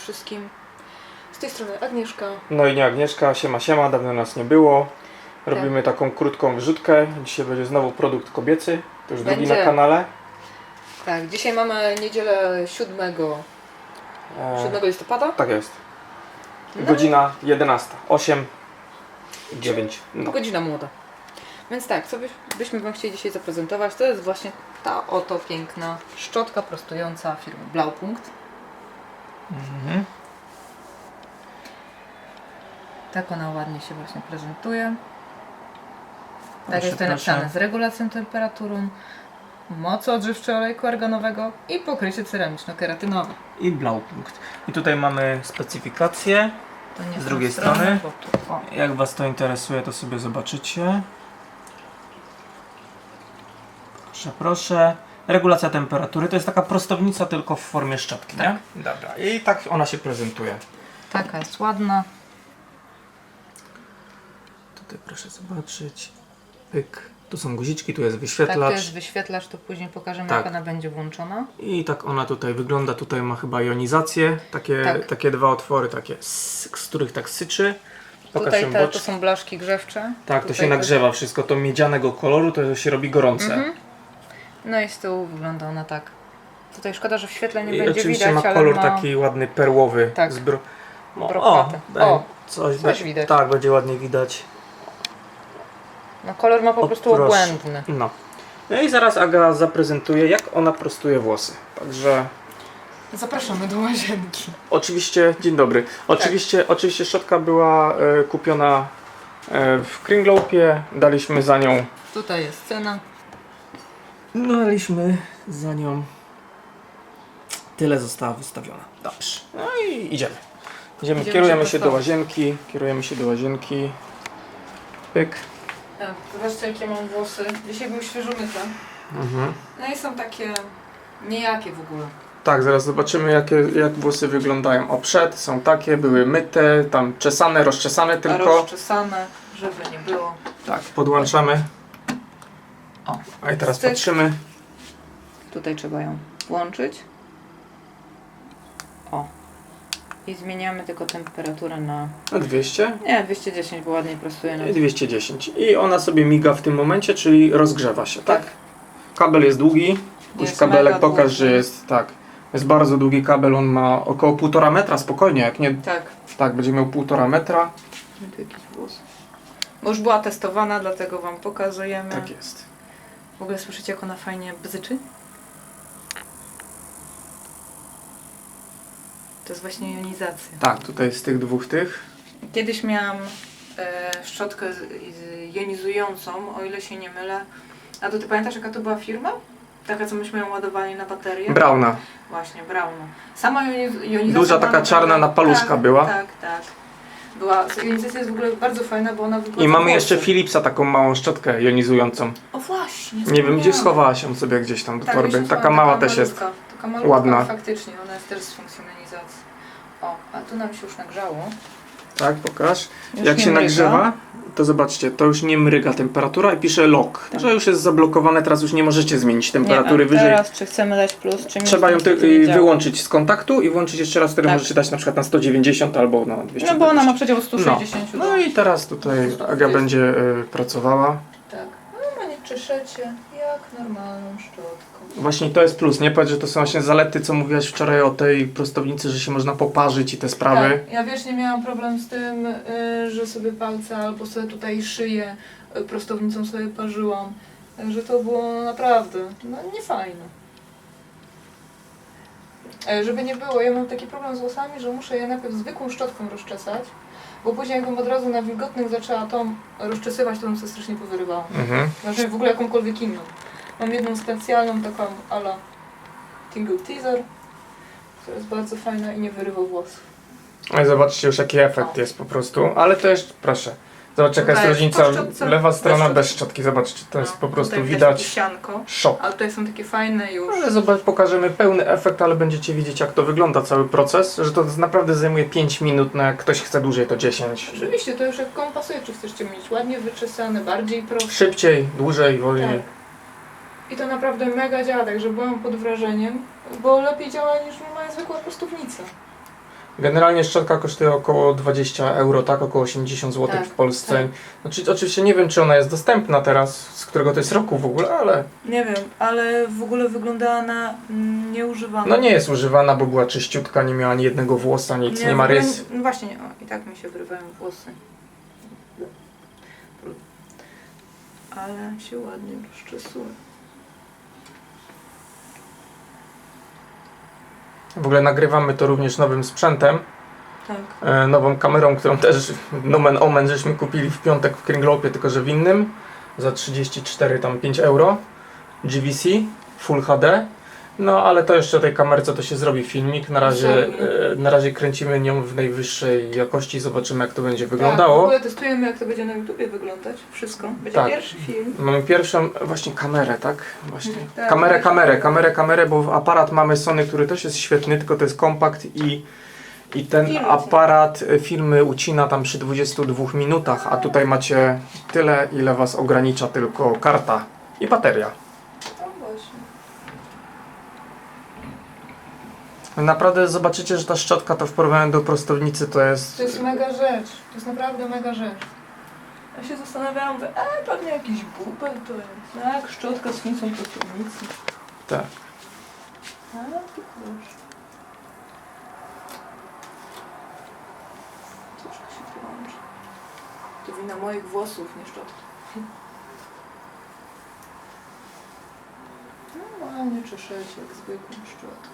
wszystkim. Z tej strony Agnieszka. No i nie Agnieszka, siema siema, dawno nas nie było. Robimy taką krótką wrzutkę. Dzisiaj będzie znowu produkt kobiecy. To już drugi Będzie. na kanale. Tak, dzisiaj mamy niedzielę 7, E, 7 listopada. tak jest. No. Godzina 11. 8, 9. No. Godzina młoda. Więc tak, co byś, byśmy Wam chcieli dzisiaj zaprezentować, to jest właśnie ta oto piękna szczotka prostująca firmy Blaupunkt. Mhm. Tak ona ładnie się właśnie prezentuje. Tak Proszę, jest proszę. napisane z regulacją temperaturą, mocy odżywczej olejku arganowego i pokrycie ceramiczno-keratynowe. I Blaupunkt. I tutaj mamy specyfikację. To nie Z tą drugiej stronę, strony? bo tu- o. Jak Was to interesuje, to sobie zobaczycie. Proszę, proszę. Regulacja temperatury to jest taka prostownica tylko w formie szczotki, Tak. nie? Dobra. I tak ona się prezentuje. Taka jest ładna. Tutaj proszę zobaczyć. Pyk. Tu są guziczki, tu jest Tak, wyświetlacz. to jest wyświetlacz, to później pokażemy Tak. jak ona będzie włączona. I tak ona tutaj wygląda. Tutaj ma chyba jonizację. Takie, Tak. takie dwa otwory, takie, z, z których tak syczy. Pokaż Tutaj te, to są blaszki grzewcze. Tak, to Tutaj się nagrzewa wszystko. To miedzianego koloru to się robi gorące. Mhm. No i z tyłu wygląda ona tak. Tutaj szkoda, że w świetle nie I będzie oczywiście widać, ma ale kolor ma... taki ładny perłowy. Tak. Z bro... no, Brokaty. O, O, coś, coś be- widać. Tak, będzie ładnie widać. No kolor ma po O, prostu proszę. obłędny. No. No i zaraz Aga zaprezentuje, jak ona prostuje włosy. Także Zapraszamy do łazienki. oczywiście, dzień dobry. Oczywiście, oczywiście szczotka była e, kupiona e, w Kringloopie. Daliśmy za nią. Tutaj jest cena. Daliśmy za nią. Tyle została wystawiona. Dobrze. No i idziemy. Idziemy, Idziemy kierujemy się się do łazienki. Kierujemy się do łazienki. Pyk. Tak, zobaczcie jakie mam włosy. Dzisiaj były świeżo myte. Mhm. No i są takie niejakie w ogóle. Tak, zaraz zobaczymy jakie, jak włosy wyglądają. O przed są takie, były myte, tam czesane, rozczesane A tylko. rozczesane, żeby nie było. Tak, podłączamy. O, A i teraz Cyk. patrzymy. tutaj trzeba ją włączyć. O. I zmieniamy tylko temperaturę na... Na 200 Nie, 210, bo ładniej prostuje na... i 210. I ona sobie miga w tym momencie, czyli rozgrzewa się, tak? Tak. Kabel jest długi. Jest kabelek, pokaż, długi. że jest tak. Jest bardzo długi kabel, on ma około 1,5 metra, spokojnie, jak nie, Tak. tak, będzie miał 1,5 metra. Tu jakiś włos. Bo już była testowana, dlatego Wam pokazujemy. Tak jest. W ogóle słyszycie, jak ona fajnie bzyczy? To jest właśnie jonizacja. Tak, tutaj z tych dwóch tych. Kiedyś miałam e, szczotkę z, z jonizującą, o ile się nie mylę. A to ty pamiętasz, jaka to była firma? Taka, co myśmy ją ładowali na baterię? Brauna. Właśnie, Brauno. Sama joniz jonizacja... Duża była taka czarna naprawdę- napaluszka tak, była. Tak, tak. Była, jonizacja jest w ogóle bardzo fajna, bo ona wygląda I mamy jeszcze Philipsa, taką małą szczotkę jonizującą. O właśnie, Nie wiem, gdzie schowałaś ją sobie gdzieś tam do Tak, torby. Taka mała też jest. Taka malutka, ładna. faktycznie, ona jest też z funkcjonalizacji. O, a tu nam się już nagrzało. Tak, pokaż. Już Jak nie się mryga. nagrzewa, to zobaczcie, to już nie mryga temperatura i pisze lock, Tak. że już jest zablokowane, teraz już nie możecie zmienić temperatury nie, a wyżej. teraz czy chcemy dać plus, czy minus, Trzeba ją to ty, nie działa. wyłączyć z kontaktu i włączyć jeszcze raz, wtedy Tak. możecie dać na przykład na 190 albo na 200. No bo ona ma przedział od 160 No, no i teraz tutaj Aga będzie y, pracowała. Nie czeszecie jak normalną szczotką. Właśnie to jest plus, nie? Powiedz, że to są właśnie zalety, co mówiłaś wczoraj o tej prostownicy, że się można poparzyć i te sprawy. Tak, ja wiecznie miałam problem z tym, y, że sobie palce albo sobie tutaj szyję y, prostownicą sobie parzyłam. Także to było naprawdę no, niefajne. E, Żeby nie było, ja mam taki problem z włosami, że muszę je najpierw zwykłą szczotką rozczesać, bo później jakbym od razu na wilgotnych zaczęła tą rozczesywać, to bym sobie strasznie powyrywała. Mhm. Znaczy w ogóle jakąkolwiek inną. Mam jedną specjalną taką ala Tingle Teaser, która jest bardzo fajna i nie wyrywa włosów. No i zobaczcie już jaki efekt jest po prostu, ale też proszę. Zobacz jaka jest różnica, lewa bez strona bez szczotki, zobaczcie, to jest No, po prostu tutaj widać sianko, szok. a tutaj są takie fajne już. Ale zobacz, pokażemy pełny efekt, ale będziecie widzieć jak to wygląda cały proces, że to naprawdę zajmuje 5 minut, no jak ktoś chce dłużej to 10. Oczywiście, to już jak komu pasuje, czy chcecie mieć ładnie wyczesane, bardziej proste. Szybciej, dłużej, wolniej. Tak. I to naprawdę mega działa, także byłam pod wrażeniem, bo lepiej działa niż normalnie zwykła prostownica. Generalnie szczotka kosztuje około 20 euro, tak? Około 80 zł Tak, w Polsce. tak. Znaczy, oczywiście nie wiem, czy ona jest dostępna teraz, z którego to jest roku w ogóle, ale Nie wiem, ale w ogóle wyglądała na mm, nieużywaną. no nie jest używana, bo była czyściutka, nie miała ani jednego włosa, nic, nie, w ma ogóle rys. No właśnie, nie, o, i tak mi się wyrywają włosy. Ale się ładnie rozczesuje. W ogóle nagrywamy to również nowym sprzętem, Tak. e, nową kamerą, którą też nomen omen żeśmy kupili w piątek w Kringlopie, tylko że w innym, za 34 tam 5 euro, GVC, Full HD. No ale to jeszcze o tej kamerce to się zrobi filmik. Na razie, e, na razie kręcimy nią w najwyższej jakości, zobaczymy jak to będzie Tak, w wyglądało. ogóle testujemy jak to będzie na YouTubie wyglądać. Wszystko. Będzie Tak. pierwszy film. Mamy pierwszą właśnie kamerę, tak? Właśnie. Tak, kamerę, tak. kamerę, kamerę, kamerę, bo aparat mamy Sony, który też jest świetny, tylko to jest kompakt i, i ten Filmy. aparat e, filmy ucina tam przy 22 minutach, a tutaj macie tyle, ile was ogranicza tylko karta i bateria. No właśnie. Naprawdę zobaczycie, że ta szczotka to w porównaniu do prostownicy to jest... To jest mega rzecz. To jest naprawdę mega rzecz. Ja się zastanawiałam, mówię, e, pewnie jakiś bubel to jest. Tak, szczotka z funkcją prostownicy. Tak. A, ty proszę. Troszkę się połączy. To wina moich włosów, nie szczotki. Normalnie czeszecie jak zwykłą szczotką.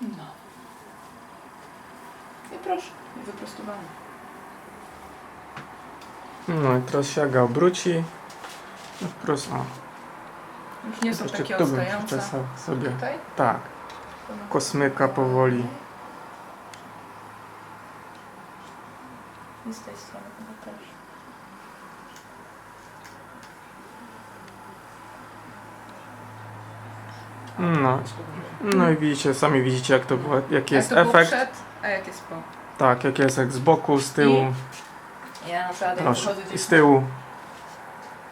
No. I proszę, wyprostowane. No i teraz się Aga obróci. No wprost, o. Już nie są Jeszcze takie tu bym odstające. przyczesał sobie. Tutaj? Tak, kosmyka powoli. I z tej strony chyba też. No. No i widzicie, sami widzicie jak to było, jaki jest jak to było efekt. Przed, a jak jest po. Tak, jak jest jak z boku, z tyłu. Ja na przykład jak Proszę. wychodzę I gdzieś z tyłu.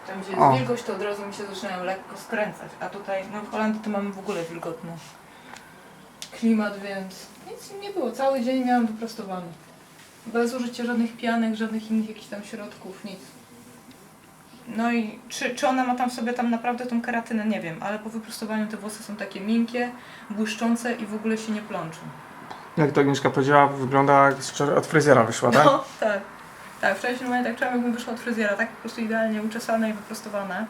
tam gdzie O. jest wilgoć, to od razu mi się zaczynają lekko skręcać. A tutaj, no w Holandii to mamy w ogóle wilgotny klimat, więc nic nie było. Cały dzień miałam wyprostowany. Bez użycia żadnych pianek, żadnych innych jakichś tam środków, nic. No i czy, czy ona ma tam w sobie tam naprawdę tą keratynę, nie wiem, ale po wyprostowaniu te włosy są takie miękkie, błyszczące i w ogóle się nie plączą. Jak to Agnieszka powiedziała, wygląda jak wczoraj od fryzjera wyszła, tak? No, tak. Tak, wcześniej moment tak czułam, jakbym wyszła od fryzjera, tak po prostu idealnie uczesane i wyprostowane.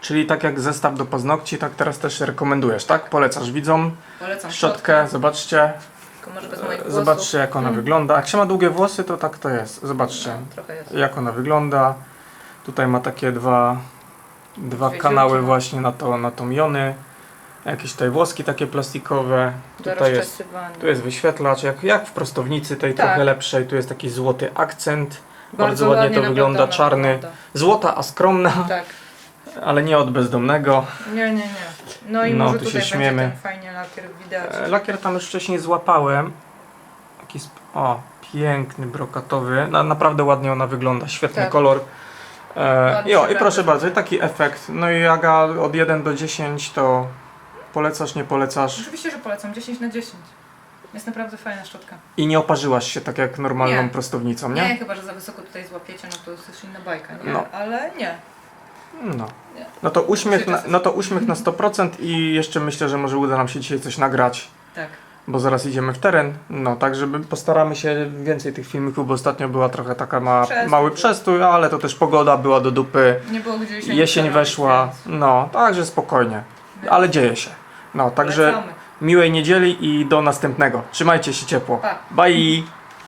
Czyli tak jak zestaw do paznokci, tak teraz też rekomendujesz, tak? Polecasz widzom Polecam szczotkę, zobaczcie. tylko może bez moich włosów. Zobaczcie jak ona Mm. wygląda. Jak się ma długie włosy, to tak to jest. Zobaczcie No, trochę jest. jak ona wygląda. Tutaj ma takie dwa, dwa Dwie kanały dziurki. właśnie na to, na tą jony. Jakieś tutaj włoski takie plastikowe. Do Tutaj jest, tu jest wyświetlacz, jak, jak w prostownicy tej Tak. trochę lepszej. Tu jest taki złoty akcent. Bardzo, ładnie to wygląda, naprawdę czarny. Złota, a skromna, Tak. ale nie od bezdomnego. Nie, nie, nie. No i No, może tu tutaj się śmiemy. będzie ten fajnie lakier widać. E, Lakier tam już wcześniej złapałem. Taki o, piękny, brokatowy. Na, naprawdę ładnie ona wygląda, świetny Tak. kolor. E, Ładnie jo, i proszę bardzo, taki efekt. No i Aga od 1 do 10 to polecasz, nie polecasz. Oczywiście, że polecam. 10 na 10. Jest naprawdę fajna szczotka. I nie oparzyłaś się tak jak normalną Nie. prostownicą, Nie? nie? chyba, że za wysoko tutaj złapiecie, no to jest też inna bajka, nie? No. Ale nie. No. Nie. No to uśmiech na, no to uśmiech na 100% i jeszcze myślę, że może uda nam się dzisiaj coś nagrać. Tak. bo zaraz idziemy w teren. No, tak żeby postaramy się więcej tych filmików, bo ostatnio była trochę taka ma, Przestój. mały przestój, ale to też pogoda była do dupy. Nie było gdzie jesień, weszła, no, także spokojnie. Ale dzieje się. No, także polecamy. miłej niedzieli i do następnego. Trzymajcie się ciepło. Pa. Bye!